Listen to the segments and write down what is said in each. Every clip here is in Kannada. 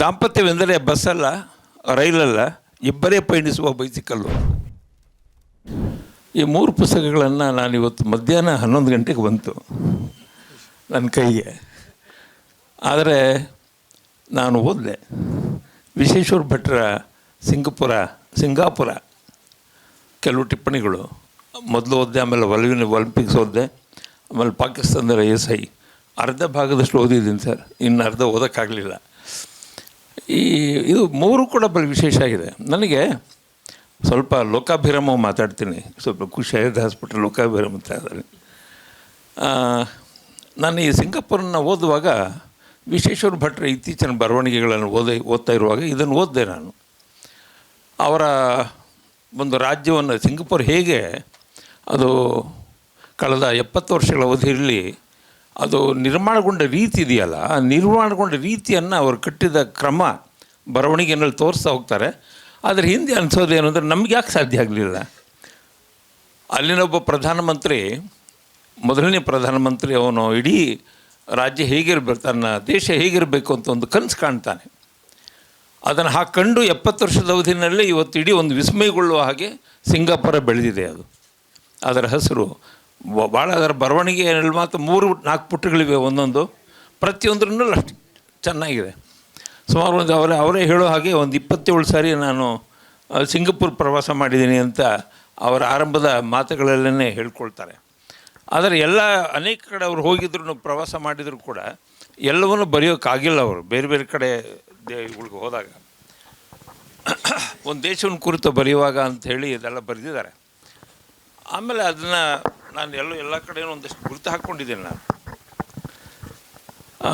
ದಾಂಪತ್ಯವೆಂದರೆ ಬಸ್ಸಲ್ಲ, ರೈಲಲ್ಲ, ಇಬ್ಬರೇ ಪಯಣಿಸುವ ಬೈಸಿಕಲ್ಲು. ಈ ಮೂರು ಪುಸ್ತಕಗಳನ್ನು ನಾನು ಇವತ್ತು ಮಧ್ಯಾಹ್ನ ಹನ್ನೊಂದು ಗಂಟೆಗೆ ಬಂತು, ನನ್ನ ಕೈಗೆ. ಆದರೆ ನಾನು ಓದಿದೆ. ವಿಶ್ವೇಶ್ವರ ಭಟ್ರ ಸಿಂಗಪುರ, ಸಿಂಗಾಪುರ, ಕೆಲವು ಟಿಪ್ಪಣಿಗಳು. ಮೊದಲು ಓದಿದೆ, ಆಮೇಲೆ ಒಲಿವಿನ ಒಲಿಂಪಿಕ್ಸ್ ಓದಿದೆ, ಆಮೇಲೆ ಪಾಕಿಸ್ತಾನದ ಎಸ್ ಐ. ಅರ್ಧ ಭಾಗದಷ್ಟು ಓದಿದ್ದೀನಿ ಸರ್. ಇನ್ನು ಅರ್ಧ ಓದೋಕ್ಕಾಗಲಿಲ್ಲ. ಈ, ಇದು ಮೂರು ಕೂಡ ಬಹಳ ವಿಶೇಷ ಆಗಿದೆ. ನನಗೆ ಸ್ವಲ್ಪ ಲೋಕಾಭಿರಾಮ ಮಾತಾಡ್ತೀನಿ. ಸ್ವಲ್ಪ ಖುಷಿಯಾಗಿದೆ ಹಾಸ್ಪಿಟಲ್ ಲೋಕಾಭಿರಾಮ ಅಂತ ಇದ್ದಾರೆ ನಾನು ಈ ಸಿಂಗಾಪುರನ್ನ ಓದುವಾಗ ವಿಶ್ವೇಶ್ವರ ಭಟ್ರ ಇತ್ತೀಚಿನ ಬರವಣಿಗೆಗಳನ್ನು ಓದಿ, ಓದ್ತಾ ಇರುವಾಗ ಇದನ್ನು ಓದಿದೆ ನಾನು. ಅವರ ಒಂದು ರಾಜ್ಯವನ್ನು ಸಿಂಗಾಪುರ್ ಹೇಗೆ ಅದು ಕಳೆದ ಎಪ್ಪತ್ತು ವರ್ಷಗಳ ಅವಧಿಯಲ್ಲಿ ಅದು ನಿರ್ಮಾಣಗೊಂಡ ರೀತಿ ಇದೆಯಲ್ಲ, ಆ ನಿರ್ಮಾಣಗೊಂಡ ರೀತಿಯನ್ನು ಅವರು ಕಟ್ಟಿದ ಕ್ರಮ ಬರವಣಿಗೆಯಲ್ಲಿ ತೋರಿಸ್ತಾ ಹೋಗ್ತಾರೆ. ಆದರೆ ಹಿಂದೆ ಅನಿಸೋದು ಏನು ಅಂದರೆ ನಮ್ಗೆ ಯಾಕೆ ಸಾಧ್ಯ ಆಗಲಿಲ್ಲ? ಅಲ್ಲಿನೊಬ್ಬ ಪ್ರಧಾನಮಂತ್ರಿ, ಮೊದಲನೇ ಪ್ರಧಾನಮಂತ್ರಿ ಅವನು ಇಡೀ ರಾಜ್ಯ ಹೇಗಿರ್ಬೇಕು, ತನ್ನ ದೇಶ ಹೇಗಿರಬೇಕು ಅಂತ ಒಂದು ಕನಸು ಕಾಣ್ತಾನೆ. ಅದನ್ನು ಹಾಕ್ಕೊಂಡು ಎಪ್ಪತ್ತು ವರ್ಷದ ಅವಧಿನಲ್ಲಿ ಇವತ್ತು ಇಡೀ ಒಂದು ವಿಸ್ಮಯಗೊಳ್ಳುವ ಹಾಗೆ ಸಿಂಗಾಪುರ ಬೆಳೆದಿದೆ ಅದು. ಅದರ ಹೆಸರು ಭಾಳ ಅದರ ಬರವಣಿಗೆಯಲ್ಲಿ ಮಾತ್ರ ಮೂರು ನಾಲ್ಕು ಪುಟಗಳಿವೆ ಒಂದೊಂದು. ಪ್ರತಿಯೊಂದ್ರೂ ಅಷ್ಟು, ಚೆನ್ನಾಗಿದೆ. ಸುಮಾರು ಒಂದು ಅವರೇ ಅವರೇ ಹೇಳೋ ಹಾಗೆ ಒಂದು ಇಪ್ಪತ್ತೇಳು ಸಾರಿ ನಾನು ಸಿಂಗಪುರ್ ಪ್ರವಾಸ ಮಾಡಿದ್ದೀನಿ ಅಂತ ಅವರ ಆರಂಭದ ಮಾತುಗಳಲ್ಲೇ ಹೇಳ್ಕೊಳ್ತಾರೆ. ಆದರೆ ಎಲ್ಲ, ಅನೇಕ ಕಡೆ ಅವ್ರು ಹೋಗಿದ್ರು ಪ್ರವಾಸ ಮಾಡಿದರೂ ಕೂಡ, ಎಲ್ಲವನ್ನೂ ಬರೆಯೋಕ್ಕಾಗಿಲ್ಲ ಅವರು, ಬೇರೆ ಬೇರೆ ಕಡೆ ದೇಶಗಳಿಗೆ ಹೋದಾಗ. ಒಂದು ದೇಶವನ್ನು ಕುರಿತು ಬರೆಯುವಾಗ ಅಂಥೇಳಿ ಇದೆಲ್ಲ ಬರೆದಿದ್ದಾರೆ. ಆಮೇಲೆ ಅದನ್ನು ನಾನು ಎಲ್ಲ ಎಲ್ಲ ಕಡೆಯೂ ಒಂದಷ್ಟು ಗುರುತು ಹಾಕ್ಕೊಂಡಿದ್ದೇನೆ ನಾನು.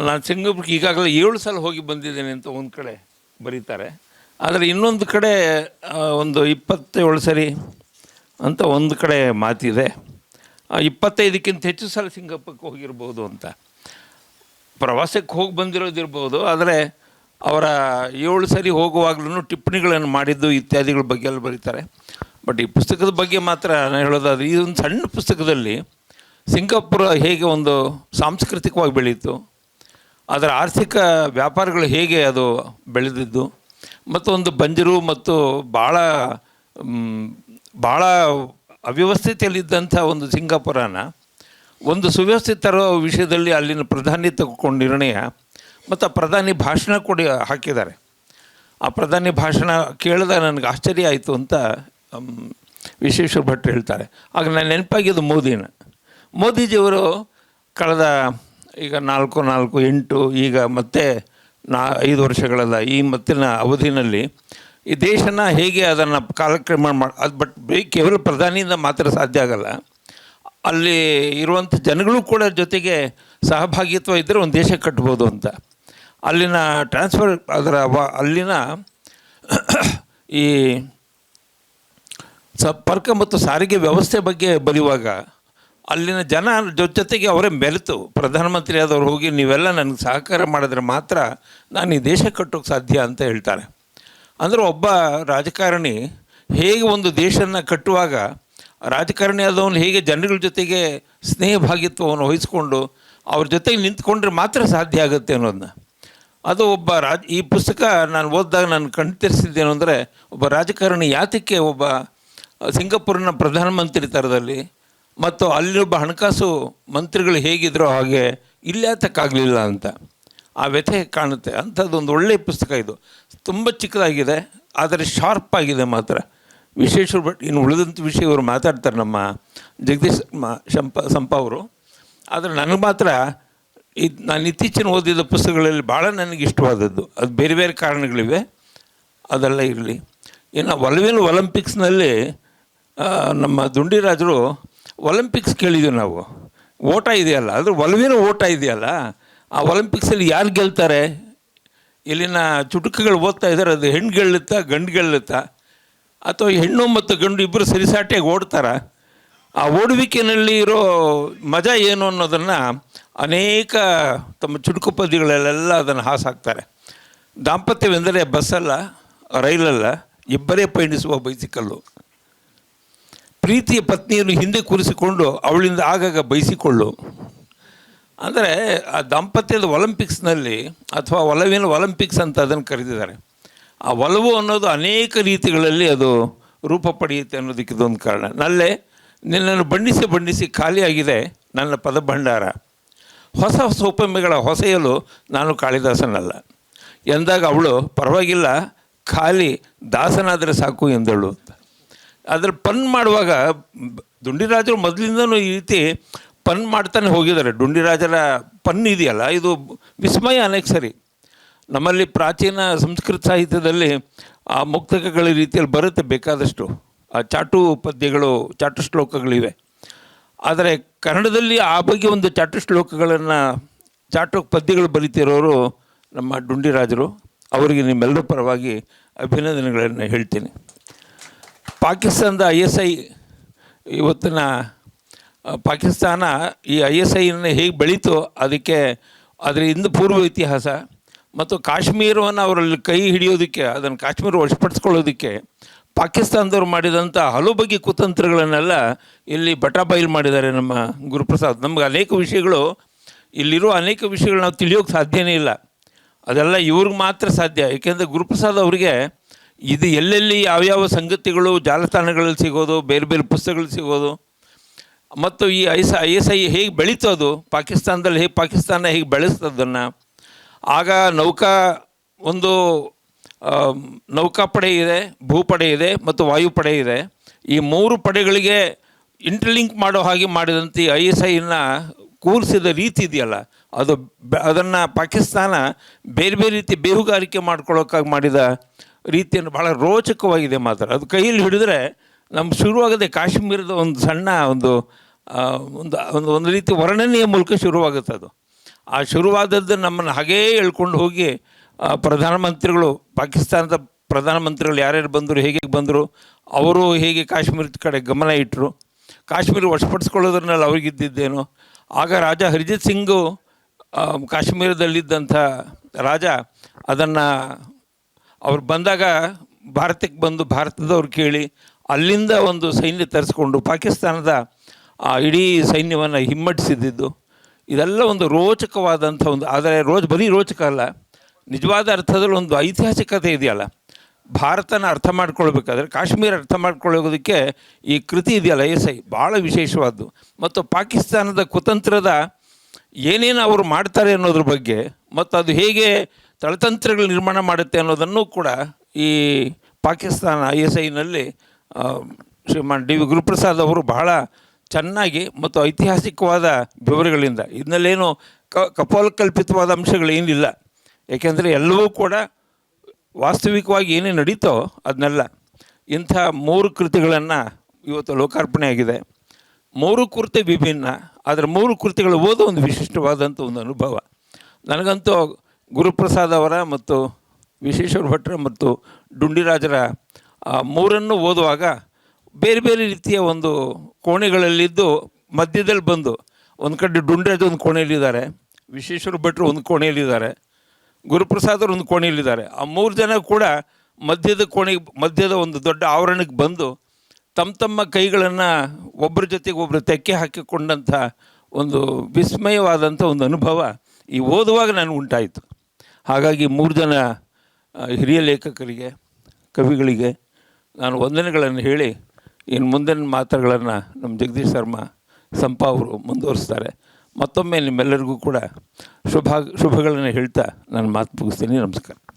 ನಾನು ಸಿಂಗಾಪುರಕ್ಕೆ ಈಗಾಗಲೇ ಏಳು ಸಲ ಹೋಗಿ ಬಂದಿದ್ದೇನೆ ಅಂತ ಒಂದು ಕಡೆ ಬರೀತಾರೆ. ಆದರೆ ಇನ್ನೊಂದು ಕಡೆ ಒಂದು ಇಪ್ಪತ್ತೇಳು ಸರಿ ಅಂತ ಒಂದು ಕಡೆ ಮಾತಿದೆ. ಇಪ್ಪತ್ತೈದಕ್ಕಿಂತ ಹೆಚ್ಚು ಸಲ ಸಿಂಗಾಪುರಕ್ಕೆ ಹೋಗಿರ್ಬೋದು ಅಂತ. ಪ್ರವಾಸಕ್ಕೆ ಹೋಗಿ ಬಂದಿರೋದಿರ್ಬೋದು, ಆದರೆ ಅವರ ಏಳು ಸರಿ ಹೋಗುವಾಗಲೂ ಟಿಪ್ಪಣಿಗಳನ್ನು ಮಾಡಿದ್ದು ಇತ್ಯಾದಿಗಳ ಬಗ್ಗೆ ಎಲ್ಲ ಬರೀತಾರೆ. ಬಟ್ ಈ ಪುಸ್ತಕದ ಬಗ್ಗೆ ಮಾತ್ರ ನಾನು ಹೇಳೋದಾದ್ರೆ ಒಂದು ಸಣ್ಣ ಪುಸ್ತಕದಲ್ಲಿ ಸಿಂಗಾಪುರ ಹೇಗೆ ಒಂದು ಸಾಂಸ್ಕೃತಿಕವಾಗಿ ಬೆಳೀತು, ಅದರ ಆರ್ಥಿಕ ವ್ಯಾಪಾರಗಳು ಹೇಗೆ ಅದು ಬೆಳೆದಿದ್ದು, ಮತ್ತು ಒಂದು ಬಂಜರು ಮತ್ತು ಭಾಳ ಭಾಳ ಅವ್ಯವಸ್ಥಿತಿಯಲ್ಲಿದ್ದಂಥ ಒಂದು ಸಿಂಗಾಪುರನ ಒಂದು ಸುವ್ಯವಸ್ಥಿತ ವಿಷಯದಲ್ಲಿ ಅಲ್ಲಿನ ಪ್ರಧಾನಿ ತಗೊಂಡು ನಿರ್ಣಯ, ಮತ್ತು ಆ ಪ್ರಧಾನಿ ಭಾಷಣ ಕೊಡಿ ಹಾಕಿದ್ದಾರೆ. ಆ ಪ್ರಧಾನಿ ಭಾಷಣ ಕೇಳಿದ ನನಗೆ ಆಶ್ಚರ್ಯ ಆಯಿತು ಅಂತ ವಿಶ್ವೇಶ್ವರ ಭಟ್ರು ಹೇಳ್ತಾರೆ. ಆಗ ನಾನು ನೆನಪಾಗಿದ್ದು ಮೋದಿನ. ಮೋದಿಜಿಯವರು ಕಳೆದ ಈಗ ನಾಲ್ಕು ನಾಲ್ಕು, ಎಂಟು, ಈಗ ಮತ್ತೆ ನಾ, ಐದು ವರ್ಷಗಳಲ್ಲ, ಈ ಮತ್ತಿನ ಅವಧಿನಲ್ಲಿ ಈ ದೇಶನ ಹೇಗೆ ಅದನ್ನು ಕಾಲಕ್ರಮ ಮಾಡಿ ಅದು ಬಟ್ ಕೇವಲ ಪ್ರಧಾನಿಯಿಂದ ಮಾತ್ರ ಸಾಧ್ಯ ಆಗಲ್ಲ. ಅಲ್ಲಿ ಇರುವಂಥ ಜನಗಳು ಕೂಡ ಜೊತೆಗೆ ಸಹಭಾಗಿತ್ವ ಇದ್ದರೆ ಒಂದು ದೇಶ ಕಟ್ಬೋದು ಅಂತ. ಅಲ್ಲಿನ ಟ್ರಾನ್ಸ್ಫರ್ ಅದರ ಅಲ್ಲಿನ ಈ ಸಂಪರ್ಕ ಮತ್ತು ಸಾರಿಗೆ ವ್ಯವಸ್ಥೆ ಬಗ್ಗೆ ಬರೆಯುವಾಗ, ಅಲ್ಲಿನ ಜನ ಜೊತೆಗೆ ಅವರೇ ಮೆಲೆತು ಪ್ರಧಾನಮಂತ್ರಿ ಆದವ್ರು ಹೋಗಿ, ನೀವೆಲ್ಲ ನನಗೆ ಸಹಕಾರ ಮಾಡಿದ್ರೆ ಮಾತ್ರ ನಾನು ಈ ದೇಶ ಕಟ್ಟೋಕ್ಕೆ ಸಾಧ್ಯ ಅಂತ ಹೇಳ್ತಾರೆ. ಅಂದರೆ ಒಬ್ಬ ರಾಜಕಾರಣಿ ಹೇಗೆ ಒಂದು ದೇಶನ ಕಟ್ಟುವಾಗ, ರಾಜಕಾರಣಿ ಆದವನು ಹೇಗೆ ಜನಗಳ ಜೊತೆಗೆ ಸ್ನೇಹ ಭಾಗಿತ್ವವನ್ನು ವಹಿಸಿಕೊಂಡು, ಅವ್ರ ಜೊತೆಗೆ ನಿಂತ್ಕೊಂಡ್ರೆ ಮಾತ್ರ ಸಾಧ್ಯ ಆಗುತ್ತೆ ಅನ್ನೋದನ್ನ ಅದು ಒಬ್ಬ ರಾಜ, ಈ ಪುಸ್ತಕ ನಾನು ಓದಿದಾಗ ನಾನು ಕಣ್ತರಿಸಿದ್ದೇನು ಅಂದರೆ, ಒಬ್ಬ ರಾಜಕಾರಣಿ ಯಾತಕ್ಕೆ ಒಬ್ಬ ಸಿಂಗಾಪುರಿನ ಪ್ರಧಾನಮಂತ್ರಿ ಥರದಲ್ಲಿ ಮತ್ತು ಅಲ್ಲೊಬ್ಬ ಹಣಕಾಸು ಮಂತ್ರಿಗಳು ಹೇಗಿದ್ರೋ ಹಾಗೆ ಇಲ್ಲೇ ಯಾತಕ್ಕಾಗಲಿಲ್ಲ ಅಂತ. ಆ ವ್ಯಥೆ ಕಾಣುತ್ತೆ. ಅಂಥದ್ದೊಂದು ಒಳ್ಳೆಯ ಪುಸ್ತಕ ಇದು. ತುಂಬ ಚಿಕ್ಕದಾಗಿದೆ, ಆದರೆ ಶಾರ್ಪ್ ಆಗಿದೆ ಮಾತ್ರ. ವಿಶೇಷ ಬಟ್ ಇನ್ನು ಉಳಿದಂಥ ವಿಷಯ ಇವರು ಮಾತಾಡ್ತಾರೆ ನಮ್ಮ ಜಗದೀಶ್ ಶಂಪ ಸಂಪ ಅವರು. ಆದರೆ ನನಗೆ ಮಾತ್ರ ಇದು ನಾನು ಇತ್ತೀಚಿನ ಓದಿದ ಪುಸ್ತಕಗಳಲ್ಲಿ ಭಾಳ ನನಗೆ ಇಷ್ಟವಾದದ್ದು. ಅದು ಬೇರೆ ಬೇರೆ ಕಾರಣಗಳಿವೆ. ಅದೆಲ್ಲ ಇರಲಿ. ಇನ್ನು ಒಲವಿನ ಒಲಿಂಪಿಕ್ಸ್ನಲ್ಲಿ ನಮ್ಮ ದುಂಡಿರಾಜರು ಒಲಿಂಪಿಕ್ಸ್ ಕೇಳಿದ್ವಿ ನಾವು. ಓಟ ಇದೆಯಲ್ಲ ಅದ್ರ ಒಲವಿನ ಓಟ ಇದೆಯಲ್ಲ, ಆ ಒಲಿಂಪಿಕ್ಸಲ್ಲಿ ಯಾರು ಗೆಲ್ತಾರೆ? ಇಲ್ಲಿನ ಚುಟುಕುಗಳು ಓದ್ತಾ ಇದ್ದಾರೆ, ಅದು ಹೆಣ್ಣು ಗೆಲ್ಲುತ್ತಾ, ಗಂಡು ಗೆಲ್ಲುತ್ತಾ? ಅಥವಾ ಹೆಣ್ಣು ಮತ್ತು ಗಂಡು ಇಬ್ಬರು ಸರಿಸಾಟಿಯಾಗಿ ಓಡ್ತಾರ? ಆ ಓಡುವಿಕೆಯಲ್ಲಿ ಇರೋ ಮಜಾ ಏನು ಅನ್ನೋದನ್ನು ಅನೇಕ ತಮ್ಮ ಚುಟುಕು ಪದ್ಯಗಳಲ್ಲೆಲ್ಲ ಅದನ್ನು ಹಾಸಾಕ್ತಾರೆ. ದಾಂಪತ್ಯವೆಂದರೆ ಬಸ್ಸಲ್ಲ, ರೈಲಲ್ಲ, ಇಬ್ಬರೇ ಪಯಣಿಸುವ ಬೈಸಿಕಲ್ಲು. ಪ್ರೀತಿಯ ಪತ್ನಿಯನ್ನು ಹಿಂದೆ ಕೂರಿಸಿಕೊಂಡು ಅವಳಿಂದ ಆಗಾಗ ಬಯಸಿಕೊಳ್ಳು. ಅಂದರೆ ಆ ದಾಂಪತ್ಯದ ಒಲಿಂಪಿಕ್ಸ್ನಲ್ಲಿ ಅಥವಾ ಒಲವಿನ ಒಲಿಂಪಿಕ್ಸ್ ಅಂತ ಅದನ್ನು ಕರೆದಿದ್ದಾರೆ. ಆ ಒಲವು ಅನ್ನೋದು ಅನೇಕ ರೀತಿಗಳಲ್ಲಿ ಅದು ರೂಪ ಪಡೆಯುತ್ತೆ ಅನ್ನೋದಕ್ಕೆ ಇದೊಂದು ಕಾರಣ. ನಲ್ಲೇ, ನಿನ್ನನ್ನು ಬಣ್ಣಿಸಿ ಬಣ್ಣಿಸಿ ಖಾಲಿಯಾಗಿದೆ ನನ್ನ ಪದ ಭಂಡಾರ ಹೊಸ ಹೊಸ ಉಪಮೆಗಳ ಹೊಸೆಯಲು ನಾನು ಕಾಳಿದಾಸನಲ್ಲ. ಎಂದಾಗ ಅವಳು, ಪರವಾಗಿಲ್ಲ, ಖಾಲಿ, ದಾಸನಾದರೆ ಸಾಕು ಎಂದಳು. ಅದ್ರ ಪನ್ ಮಾಡುವಾಗ ದುಂಡಿರಾಜರು ಮೊದಲಿಂದನೂ ಈ ರೀತಿ ಪನ್ ಮಾಡ್ತಾನೆ ಹೋಗಿದ್ದಾರೆ. ಡುಂಡಿರಾಜರ ಪನ್ ಇದೆಯಲ್ಲ, ಇದು ವಿಸ್ಮಯ ಅನೇಕ ಸರಿ. ನಮ್ಮಲ್ಲಿ ಪ್ರಾಚೀನ ಸಂಸ್ಕೃತ ಸಾಹಿತ್ಯದಲ್ಲಿ ಆ ಮುಕ್ತಕಗಳ ರೀತಿಯಲ್ಲಿ ಬರುತ್ತೆ ಬೇಕಾದಷ್ಟು. ಆ ಚಾಟು ಪದ್ಯಗಳು ಚಾಟು ಶ್ಲೋಕಗಳಿವೆ ಆದರೆ ಕನ್ನಡದಲ್ಲಿ ಆ ಬಗ್ಗೆ ಒಂದು ಚಾಟು ಶ್ಲೋಕಗಳನ್ನು ಚಾಟು ಪದ್ಯಗಳು ಬರೀತಿರೋರು ನಮ್ಮ ಡುಂಡಿರಾಜರು. ಅವರಿಗೆ ನಿಮ್ಮೆಲ್ಲರ ಪರವಾಗಿ ಅಭಿನಂದನೆಗಳನ್ನು ಹೇಳ್ತೀನಿ. ಪಾಕಿಸ್ತಾನದ ಐ ಎಸ್ ಐ ಇವತ್ತಿನ ಪಾಕಿಸ್ತಾನ ಈ ಐ ಎಸ್ ಐನ ಹೇಗೆ ಬೆಳೀತು ಅದಕ್ಕೆ ಅದರ ಹಿಂದೆ ಪೂರ್ವ ಇತಿಹಾಸ ಮತ್ತು ಕಾಶ್ಮೀರವನ್ನು ಅವರಲ್ಲಿ ಕೈ ಹಿಡಿಯೋದಕ್ಕೆ, ಅದನ್ನು ಕಾಶ್ಮೀರ ವಶಪಡಿಸ್ಕೊಳ್ಳೋದಕ್ಕೆ ಪಾಕಿಸ್ತಾನದವ್ರು ಮಾಡಿದಂಥ ಹಲವು ಬಗೆ ಕುತಂತ್ರಗಳನ್ನೆಲ್ಲ ಇಲ್ಲಿ ಬಟಾಬೈಲ್ ಮಾಡಿದ್ದಾರೆ ನಮ್ಮ ಗುರುಪ್ರಸಾದ್. ನಮ್ಗೆ ಅನೇಕ ವಿಷಯಗಳು, ಇಲ್ಲಿರುವ ಅನೇಕ ವಿಷಯಗಳು ನಾವು ತಿಳಿಯೋಕ್ಕೆ ಸಾಧ್ಯನೇ ಇಲ್ಲ. ಅದೆಲ್ಲ ಇವ್ರಿಗೆ ಮಾತ್ರ ಸಾಧ್ಯ. ಏಕೆಂದರೆ ಗುರುಪ್ರಸಾದ್ ಅವರಿಗೆ ಇದು ಎಲ್ಲೆಲ್ಲಿ ಯಾವ್ಯಾವ ಸಂಗತಿಗಳು ಜಾಲತಾಣಗಳಲ್ಲಿ ಸಿಗೋದು, ಬೇರೆ ಬೇರೆ ಪುಸ್ತಕಗಳು ಸಿಗೋದು, ಮತ್ತು ಈ I S I S I ಹೇಗೆ ಬೆಳೀತು ಅದು ಪಾಕಿಸ್ತಾನದಲ್ಲಿ ಹೇಗೆ ಪಾಕಿಸ್ತಾನ ಹೇಗೆ ಬೆಳೆಸ್ತದನ್ನು, ಆಗ ನೌಕಾ ಒಂದು ನೌಕಾಪಡೆ ಇದೆ, ಭೂಪಡೆ ಇದೆ, ಮತ್ತು ವಾಯುಪಡೆ ಇದೆ. ಈ ಮೂರು ಪಡೆಗಳಿಗೆ ಇಂಟರ್ಲಿಂಕ್ ಮಾಡೋ ಹಾಗೆ ಮಾಡಿದಂಥ ಈ ಐ ಎಸ್ ಐನ ಕೂರಿಸಿದ ರೀತಿ ಇದೆಯಲ್ಲ, ಅದು ಅದನ್ನು ಪಾಕಿಸ್ತಾನ ಬೇರೆ ಬೇರೆ ರೀತಿ ಬೇಹುಗಾರಿಕೆ ಮಾಡ್ಕೊಳ್ಳೋಕ್ಕಾಗಿ ಮಾಡಿದ ರೀತಿಯನ್ನು ಭಾಳ ರೋಚಕವಾಗಿದೆ ಮಾತ್ರ. ಅದು ಕೈಯಲ್ಲಿ ಹಿಡಿದ್ರೆ ನಮ್ಗೆ ಶುರುವಾಗದೆ ಕಾಶ್ಮೀರದ ಒಂದು ಸಣ್ಣ ಒಂದು ಒಂದು ಒಂದು ಒಂದು ರೀತಿ ವರ್ಣನೆಯ ಮೂಲಕ ಶುರುವಾಗುತ್ತೆ ಅದು. ಆ ಶುರುವಾದದ್ದು ನಮ್ಮನ್ನು ಹಾಗೇ ಹೇಳ್ಕೊಂಡು ಹೋಗಿ ಪ್ರಧಾನಮಂತ್ರಿಗಳು, ಪಾಕಿಸ್ತಾನದ ಪ್ರಧಾನಮಂತ್ರಿಗಳು ಯಾರ್ಯಾರು ಬಂದರು, ಹೇಗೆ ಬಂದರು, ಅವರು ಹೇಗೆ ಕಾಶ್ಮೀರದ ಕಡೆ ಗಮನ ಇಟ್ಟರು ಕಾಶ್ಮೀರ ವಶಪಡಿಸ್ಕೊಳ್ಳೋದ್ರಲ್ಲಿ ಅವ್ರಿಗಿದ್ದಿದ್ದೇನು ಆಗ ರಾಜ ಹರಿಜಿತ್ ಸಿಂಗು ಕಾಶ್ಮೀರದಲ್ಲಿದ್ದಂಥ ರಾಜ ಅದನ್ನು ಅವ್ರು ಬಂದಾಗ ಭಾರತಕ್ಕೆ ಬಂದು ಭಾರತದವ್ರು ಕೇಳಿ ಅಲ್ಲಿಂದ ಒಂದು ಸೈನ್ಯ ತರಿಸ್ಕೊಂಡು ಪಾಕಿಸ್ತಾನದ ಆ ಇಡೀ ಸೈನ್ಯವನ್ನು ಹಿಮ್ಮಟ್ಟಿಸಿದ್ದು. ಇದೆಲ್ಲ ಒಂದು ರೋಚಕವಾದಂಥ ಒಂದು, ಆದರೆ ರೋಜ್ ಬರೀ ರೋಚಕ ಅಲ್ಲ, ನಿಜವಾದ ಅರ್ಥದಲ್ಲಿ ಒಂದು ಐತಿಹಾಸಿಕತೆ ಇದೆಯಲ್ಲ. ಭಾರತನ ಅರ್ಥ ಮಾಡ್ಕೊಳ್ಬೇಕಾದ್ರೆ, ಕಾಶ್ಮೀರ ಅರ್ಥ ಮಾಡ್ಕೊಳ್ಳೋದಕ್ಕೆ ಈ ಕೃತಿ ಇದೆಯಲ್ಲ ಎಸ್ ಐ ಭಾಳ ವಿಶೇಷವಾದ್ದು. ಮತ್ತು ಪಾಕಿಸ್ತಾನದ ಕುತಂತ್ರದ ಏನೇನು ಅವರು ಮಾಡ್ತಾರೆ ಅನ್ನೋದ್ರ ಬಗ್ಗೆ, ಮತ್ತು ಅದು ಹೇಗೆ ತಳತಂತ್ರಗಳು ನಿರ್ಮಾಣ ಮಾಡುತ್ತೆ ಅನ್ನೋದನ್ನು ಕೂಡ ಈ ಪಾಕಿಸ್ತಾನ ಐ ಎಸ್ ಐನಲ್ಲಿ ಶ್ರೀಮಾನ್ ಡಿ ವಿ ಗುರುಪ್ರಸಾದ್ ಅವರು ಬಹಳ ಚೆನ್ನಾಗಿ ಮತ್ತು ಐತಿಹಾಸಿಕವಾದ ವಿವರಗಳಿಂದ ಇದನ್ನಲ್ಲೇನು ಕ, ಕಪೋಲಕಲ್ಪಿತವಾದ ಅಂಶಗಳೇನಿಲ್ಲ. ಏಕೆಂದರೆ ಎಲ್ಲವೂ ಕೂಡ ವಾಸ್ತವಿಕವಾಗಿ ಏನೇ ನಡೀತೋ ಅದನ್ನೆಲ್ಲ ಇಂಥ ಮೂರು ಕೃತಿಗಳನ್ನು ಇವತ್ತು ಲೋಕಾರ್ಪಣೆ ಆಗಿದೆ ಮೂರು ಕೃತಿ ವಿಭಿನ್ನ, ಆದರೆ ಮೂರು ಕೃತಿಗಳು ಓದೋ ಒಂದು ವಿಶಿಷ್ಟವಾದಂಥ ಒಂದು ಅನುಭವ. ನನಗಂತೂ ಗುರುಪ್ರಸಾದ್ ಅವರ ಮತ್ತು ವಿಶ್ವೇಶ್ವರ ಭಟ್ರ ಮತ್ತು ಡುಂಡಿರಾಜರ ಮೂರನ್ನು ಓದುವಾಗ ಬೇರೆ ಬೇರೆ ರೀತಿಯ ಒಂದು ಕೋಣೆಗಳಲ್ಲಿದ್ದು ಮಧ್ಯದಲ್ಲಿ ಬಂದು ಒಂದು ಕಡೆ ಡುಂಡಿರಾಜ್ ಒಂದು ಕೋಣೆಯಲ್ಲಿದ್ದಾರೆ, ವಿಶ್ವೇಶ್ವರ ಭಟ್ರು ಒಂದು ಕೋಣೆಯಲ್ಲಿದ್ದಾರೆ, ಗುರುಪ್ರಸಾದರು ಒಂದು ಕೋಣೆಯಲ್ಲಿದ್ದಾರೆ. ಆ ಮೂರು ಜನ ಕೂಡ ಮಧ್ಯದ ಕೋಣೆಗೆ ಮಧ್ಯದ ಒಂದು ದೊಡ್ಡ ಆವರಣಕ್ಕೆ ಬಂದು ತಮ್ಮ ತಮ್ಮ ಕೈಗಳನ್ನು ಒಬ್ಬರ ಜೊತೆಗೆ ಒಬ್ಬರು ತೆಕ್ಕೆ ಹಾಕಿಕೊಂಡಂಥ ಒಂದು ವಿಸ್ಮಯವಾದಂಥ ಒಂದು ಅನುಭವ ಈ ಓದುವಾಗ ನನಗೆ ಉಂಟಾಯಿತು. ಹಾಗಾಗಿ ಮೂರು ಜನ ಹಿರಿಯ ಲೇಖಕರಿಗೆ, ಕವಿಗಳಿಗೆ ನಾನು ವಂದನೆಗಳನ್ನು ಹೇಳಿ, ಇನ್ನು ಮುಂದಿನ ಮಾತುಗಳನ್ನು ನಮ್ಮ ಜಗದೀಶ್ ಶರ್ಮಾ ಸಂಪಾ ಅವರು ಮುಂದುವರಿಸ್ತಾರೆ. ಮತ್ತೊಮ್ಮೆ ನಿಮ್ಮೆಲ್ಲರಿಗೂ ಕೂಡ ಶುಭ, ಶುಭಗಳನ್ನು ಹೇಳ್ತಾ ನಾನು ಮಾತು ಮುಗಿಸ್ತೀನಿ. ನಮಸ್ಕಾರ.